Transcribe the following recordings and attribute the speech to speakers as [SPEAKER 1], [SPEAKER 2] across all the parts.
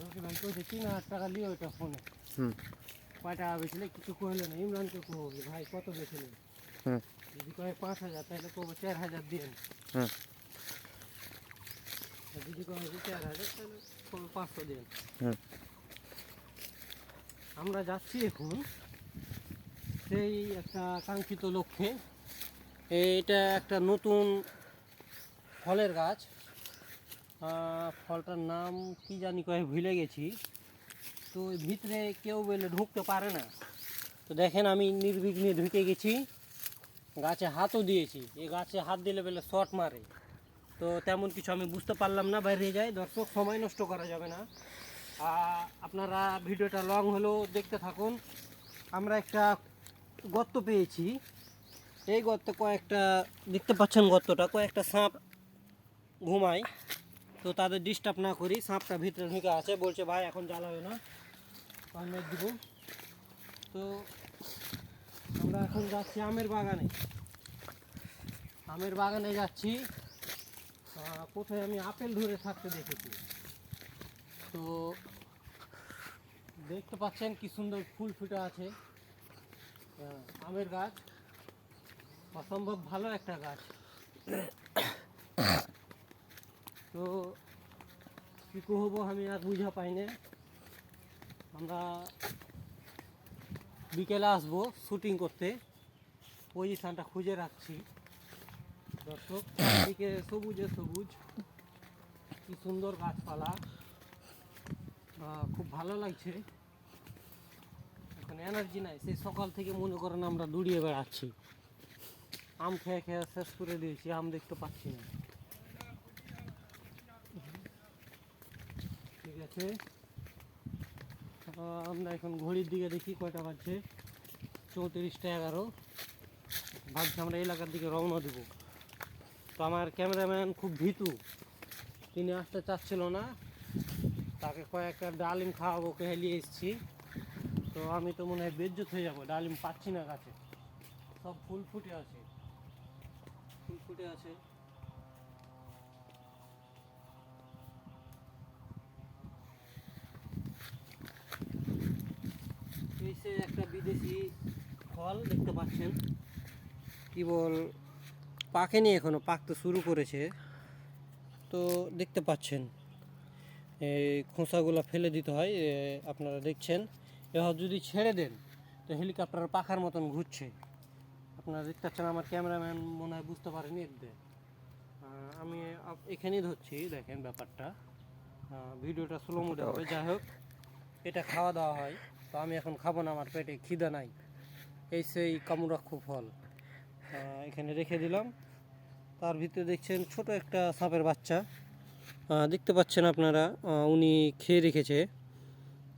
[SPEAKER 1] Rocky ভাই কইছে তিন হাজার টাকা লিও এটা ফোনে।
[SPEAKER 2] হুম।
[SPEAKER 1] কয় টাকা বেচলে কিছু কইলো না ইমরানকে ভাই কত
[SPEAKER 2] হুম।
[SPEAKER 1] যদি কয় পাঁচ হাজার তাহলে কবো চার হাজার দিন।
[SPEAKER 2] হুম।
[SPEAKER 1] যদি কয় চার হাজার তাহলে কবো পাঁচশো দিন।
[SPEAKER 2] হুম।
[SPEAKER 1] আমরা যাচ্ছি এখন সেই একটা কাঙ্ক্ষিত লক্ষ্যে। এটা একটা নতুন ফলের গাছ। ফলটার নাম কি জানি কয়ে ভুলে গেছি। তো ভিতরে কেউ বলে ঢুকতে পারে না। তো দেখেন আমি নির্বিঘ্নে ঢুকে গেছি। গাছে হাতও দিয়েছি। এই গাছে হাত দিলে বলে শর্ট মারে। তো তেমন কিছু আমি বুঝতে পারলাম না বাইরে যাই। দর্শক, সময় নষ্ট করা যাবে না। আপনারা ভিডিওটা লং হলেও দেখতে থাকুন। আমরা একটা গর্ত পেয়েছি। এই গর্তে কয়েকটা, দেখতে পাচ্ছেন গর্তটা, কয়েকটা সাপ ঘুমায়। তো তাদের ডিস্টার্ব না করি, সাপটা ভিতরে ঢুকে আছে, বলছে, ভাই, এখন জ্বালাবে না। আমি দিব। তো আমরা এখন যাচ্ছি আমের বাগানে। আমের বাগানে যাচ্ছি। কোথায় আমি আপেল ধরে থাকতে দেখেছি। তো দেখতে পাচ্ছেন কি সুন্দর ফুল ফুটে আছে। আমের গাছ। অসম্ভব ভালো একটা গাছ। তো কি হব আমি আর বুঝা পাই না আমরা বিকেলে আসব শুটিং করতে। পজিশানটা খুঁজে রাখছি। দর্শক, চারদিকে সবুজে সবুজ। কি সুন্দর গাছপালা। খুব ভালো লাগছে। এখন এনার্জি নাই। সেই সকাল থেকে মনে করেন আমরা দৌড়িয়ে বেড়াচ্ছি। আম খেয়ে খেয়ে শেষ করে দিয়েছি। আম দেখতে পাচ্ছি না। ঠিক আছে আমরা এখন ঘড়ির দিকে দেখি কয়টা বাজছে। চৌত্রিশটা এগারো। ভাবছি আমরা এলাকার দিকে রওনা দেব। তো আমার ক্যামেরাম্যান খুব ভীতু। তিনি আসতে চাচ্ছিল না। তাকে কয়েকটা ডালিম খাওয়াবো নিয়ে এসেছি। তো আমি তো মনে হয় বেজ্জত হয়ে যাব, ডালিম পাচ্ছি না গাছে। সব ফুল ফুটে আছে। ফুল ফুটে আছে। সে একটা বিদেশি ফল দেখতে পাচ্ছেন। কি বল পাকেনি এখনও পাকতে শুরু করেছে। তো দেখতে পাচ্ছেন এই খোসাগুলো ফেলে দিতে হয় এ, আপনারা দেখছেন। এবার যদি ছেড়ে দেন তো হেলিকপ্টার পাখার মতন ঘুরছে। আপনারা দেখতে পাচ্ছেন আমার ক্যামেরাম্যান মনে হয় বুঝতে পারেনি এতে আমি আপ- এখানেই ধরছি দেখেন ব্যাপারটা। ভিডিওটা স্লো মোডে হবে। যাই হোক এটা খাওয়া দাওয়া হয়। তো আমি এখন খাব না, আমার পেটে খিদা নাই। এই সেই কামুরাক্ষু ফল। এখানে রেখে দিলাম। তার ভিতরে দেখছেন ছোট একটা সাপের বাচ্চা। দেখতে পাচ্ছেন আপনারা উনি খেয়ে রেখেছে।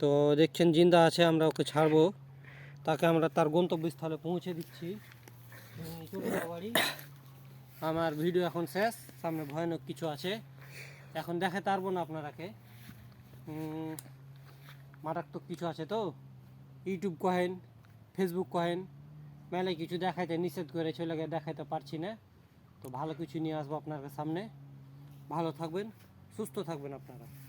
[SPEAKER 1] তো দেখছেন জিন্দা আছে, আমরা ওকে ছাড়বো। তাকে আমরা তার গন্তব্যস্থলে পৌঁছে দিচ্ছি। আমার ভিডিও এখন শেষ, সামনে ভয়ানক কিছু আছে। এখন দেখাতে পারব না আপনারাকে। মারাত্মক কিছু আছে তো? ইউটিউব কহেন ফেসবুক কহেন মেলে কিছু দেখাইতে নিষেধ করে চলে গিয়ে দেখাইতে পারছি না। তো ভালো কিছু নিয়ে আসব আপনার সামনে। ভালো থাকবেন, সুস্থ থাকবেন আপনারা।